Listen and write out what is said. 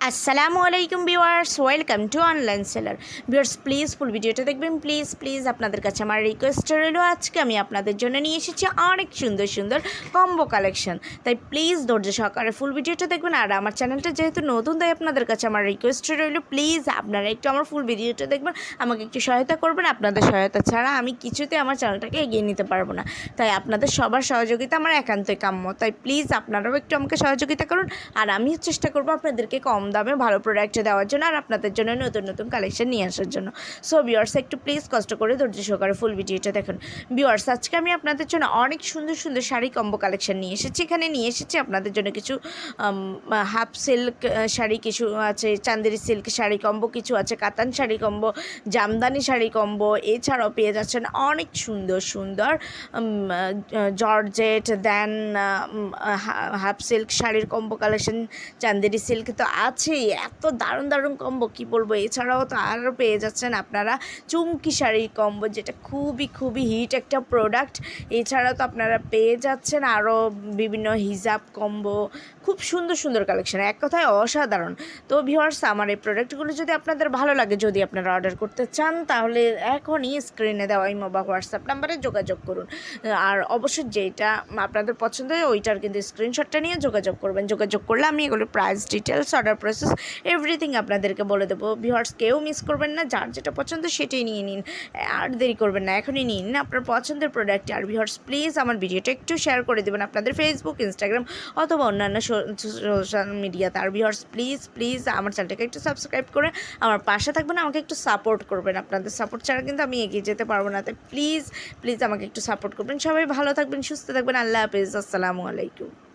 আসসালামু আলাইকুম viewers, welcome to online seller. Viewers, please full ভিডিওটা দেখবেন, প্লিজ প্লিজ আপনাদের কাছে আমার রিকোয়েস্ট রইল। আজকে আমি আপনাদের জন্য নিয়ে এসেছি অনেক সুন্দর সুন্দর কম্বো কালেকশন তাই প্লিজ ধৈর্য সহকারে ফুল ভিডিওটা দেখবেন। আর আমার চ্যানেলটা যেহেতু নতুন, তাই আপনাদের কাছে আমার রিকোয়েস্ট রইল। প্লিজ আপনারা একটু আমার ফুল ভিডিওটা দেখবেন, আমাকে একটু সহায়তা করবেন। আপনাদের সহায়তা ছাড়া আমি কিছুতে আমার চ্যানেলটাকে এগিয়ে নিতে পারব না। তাই আপনাদের সবার সহযোগিতা আমার একান্তই কাম্য। তাই প্লিজ আপনারাও একটু আমাকে সহযোগিতা করুন। আর আমিও চেষ্টা করব আপনাদেরকে কম দামে ভালো প্রোডাক্ট দেওয়ার জন্য আর আপনাদের জন্য নতুন নতুন কালেকশন নিয়ে আসার জন্য। সো বিয়ার্স একটু প্লিজ কষ্ট করে ধৈর্য সহকারে ফুল ভিডিওটা দেখুন। বিয়ার্স আজকে আমি আপনাদের জন্য অনেক সুন্দর সুন্দর শাড়ি কম্বো কালেকশন নিয়ে এসেছি। এখানে নিয়ে এসেছি আপনাদের জন্য কিছু হাফ সিল্ক শাড়ি, কিছু আছে, চান্দেরি সিল্ক শাড়ি কম্বো কিছু আছে কাতান শাড়ি কম্বো জামদানি শাড়ি কম্বো এছাড়াও পেয়ে যাচ্ছেন অনেক সুন্দর সুন্দর জর্জেট, দেন হাফ সিল্ক শাড়ির কম্বো কালেকশন চান্দেরি সিল্ক তো আছেই এত দারুণ দারুণ কম্বো কী বলব? এছাড়াও তো আরও পেয়ে যাচ্ছেন আপনারা চুমকি শাড়ির কম্বো যেটা খুবই খুবই হিট একটা প্রোডাক্ট এছাড়াও তো আপনারা পেয়ে যাচ্ছেন আরও বিভিন্ন হিজাব কম্বো খুব সুন্দর সুন্দর কালেকশন এক কথায় অসাধারণ। তো ভিউয়ার্স আমার এই প্রোডাক্টগুলো যদি আপনাদের ভালো লাগে, যদি আপনারা অর্ডার করতে চান, তাহলে এখনই স্ক্রিনে দেওয়া ইমো বা হোয়াটসঅ্যাপ নাম্বারে যোগাযোগ করুন। আর অবশ্যই যেটা আপনাদের পছন্দ হয়, ওইটার কিন্তু স্ক্রিনশটটা নিয়ে যোগাযোগ করবেন। যোগাযোগ করলে আমি এগুলো price details order process everything আপনাদেরকে বলে দেবো। ভিউয়ার্স কেউ মিস করবেন না, যার যেটা পছন্দ সেটাই নিয়ে নিন। আর দেরি করবেন না, এখনই নিয়ে নিন আপনার পছন্দের প্রোডাক্ট আর ভিউয়ার্স প্লিজ আমার ভিডিওটা একটু শেয়ার করে দেবেন আপনাদের ফেসবুক ইনস্টাগ্রাম অথবা অন্যান্য সোশ্যাল মিডিয়াতে আর ভিউয়ার্স প্লিজ প্লিজ আমার চ্যানেলটাকে একটু সাবস্ক্রাইব করে আমার পাশে থাকবেন, আমাকে একটু সাপোর্ট করবেন আপনাদের। সাপোর্ট ছাড়া কিন্তু আমি এগিয়ে যেতে পারব না। তাই প্লিজ প্লিজ আমাকে একটু সাপোর্ট করবেন। সবাই ভালো থাকবেন, সুস্থ থাকবেন। আল্লাহ হাফিজ, আসসালামু আলাইকুম।